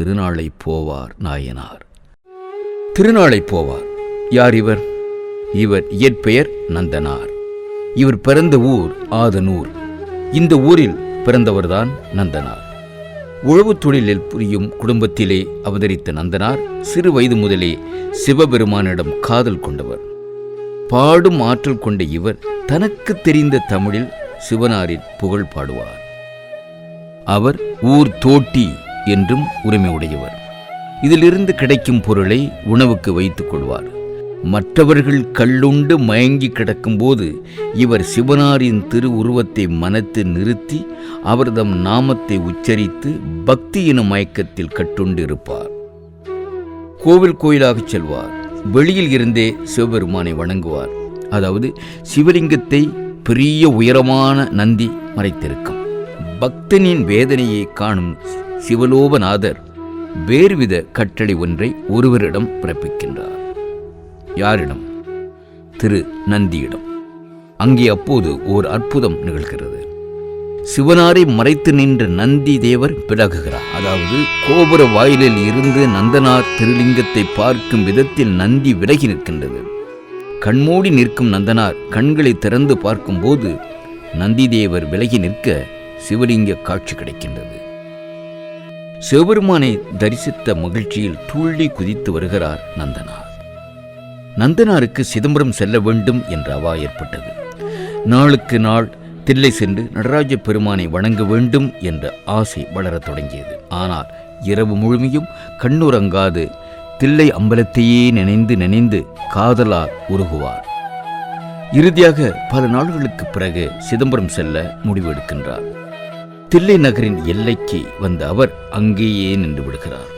திருநாளை போவார் நாயனார். திருநாளை போவார். யார் இவர்? இவர் இயற்பெயர் நந்தனார். இவர் பிறந்த ஊர் ஆதனூர். இந்த ஊரில் பிறந்தவர்தான் நந்தனார். உழவுத் தொழிலில் புரியும் குடும்பத்திலே அவதரித்த நந்தனார் சிறு வயது முதலே சிவபெருமானிடம் காதல் கொண்டவர். பாடும் ஆற்றல் கொண்ட இவர் தனக்கு தெரிந்த தமிழில் சிவனாரின் புகழ் பாடுவார். அவர் ஊர் தோட்டி என்றும் உரிமை உடையவர் இதிலிருந்து கிடைக்கும் பொருளை உணவுக்கு வைத்துக் கொள்வார். மற்றவர்கள் கள்ளுண்டு மயங்கி கிடக்கும்போது இவர் சிவனாரின் திருவுருவத்தை மனத்து நிறுத்தி அவர்தம் நாமத்தை உச்சரித்து பக்தி எனும் மயக்கத்தில் கட்டுண்டு இருப்பார் கோவில் கோயிலாகச் செல்வார். வெளியில் இருந்தே சிவபெருமானை வணங்குவார். அதாவது சிவலிங்கத்தை பெரிய உயரமான நந்தி மறைத்திருக்கும். பக்தனின் வேதனையை காணும் சிவலோபநாதர் வேறுவித கட்டளை ஒன்றை ஒருவரிடம் பிறப்பிக்கின்றார். யாரிடம்? திரு நந்தியிடம். அங்கே அப்போது ஓர் அற்புதம் நிகழ்கிறது. சிவனாரை மறைத்து நின்ற நந்தி தேவர் பிளகுகிறார். அதாவது கோபுர வாயிலில் இருந்து நந்தனார் திருலிங்கத்தை பார்க்கும் விதத்தில் நந்தி விலகி நிற்கின்றது. கண்மூடி நிற்கும் நந்தனார் கண்களை திறந்து பார்க்கும்போது நந்தி தேவர் விலகி நிற்க சிவலிங்க காட்சி கிடைக்கின்றது. சிவபெருமானை தரிசித்த மகிழ்ச்சியில் துள்ளி குதித்து வருகிறார் நந்தனார். நந்தனாருக்கு சிதம்பரம் செல்ல வேண்டும் என்ற அவா ஏற்பட்டது. நாளுக்கு நாள் தில்லை சென்று நடராஜ பெருமானை வணங்க வேண்டும் என்ற ஆசை வளரத் தொடங்கியது. ஆனால் இரவு முழுமையும் கண்ணுறங்காது தில்லை அம்பலத்தையே நினைந்து நினைந்து காதலால் உருகுவார். இறுதியாக பல நாடுகளுக்கு பிறகு சிதம்பரம் செல்ல முடிவெடுக்கின்றார். தில்லை நகரின் எல்லைக்கு வந்த அவர் அங்கேயே நின்று விடுகிறார்.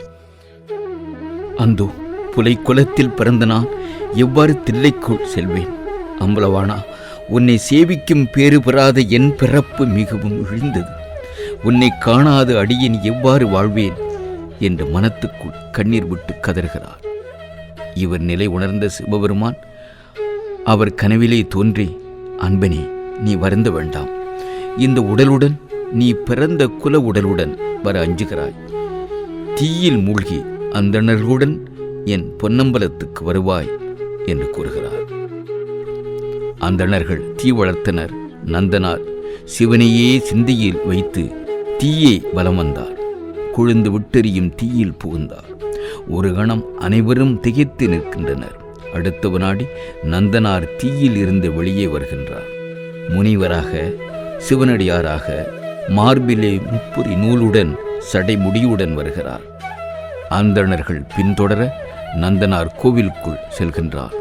அந்தோ புலை குலத்தில் பிறந்த நான் எவ்வாறு தில்லைக்குள் செல்வேன்? அம்பலவானா உன்னை சேவிக்கும் பேறு பெறாத என் பிறப்பு மிகவும் இழிந்தது உன்னை காணாத அடியின் எவ்வாறு வாழ்வேன்? என்று மனத்துக்குள் கண்ணீர் விட்டு கதறுகிறார். இவர் நிலை உணர்ந்த சிவபெருமான் அவர் கனவிலே தோன்றி அன்பனே நீ வருந்த வேண்டாம். இந்த உடலுடன் நீ பிறந்த குல உடலுடன் வர அஞ்சுகிறாய். தீயில் மூழ்கி அந்தணர்களுடன் என் பொன்னம்பலத்துக்கு வருவாய் என்று கூறுகிறார். அந்தணர்கள் தீ வளர்த்தனர். நந்தனார் சிவனையே சிந்தையில் வைத்து தீயை வலம் வந்தார். கொழுந்து விட்டெறியும் தீயில் புகுந்தார். ஒரு கணம் அனைவரும் திகைத்து நிற்கின்றனர். அடுத்த வினாடி நந்தனார் தீயில் இருந்து வெளியே வருகின்றார். முனிவராக சிவனடியாராக மார்பிலே முப்புரி நூலுடன் சடைமுடியுடன் வருகிறார். அந்தணர்கள் பின்தொடர நந்தனார் கோவிலுக்குள் செல்கின்றார்.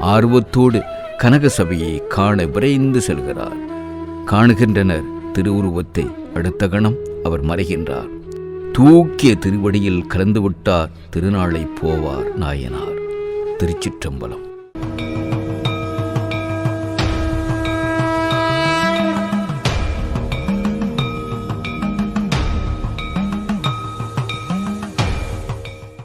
ஆர்வத்தோடு கனக சபையை காண விரைந்து செல்கிறார். காணுகின்றனர் திருவுருவத்தை அடுத்த கணம் அவர் மறைகின்றார். தூக்கிய திருவடியில் கலந்துவிட்டார் திருநாளை போவார் நாயனார். திருச்சிற்றம்பலம்.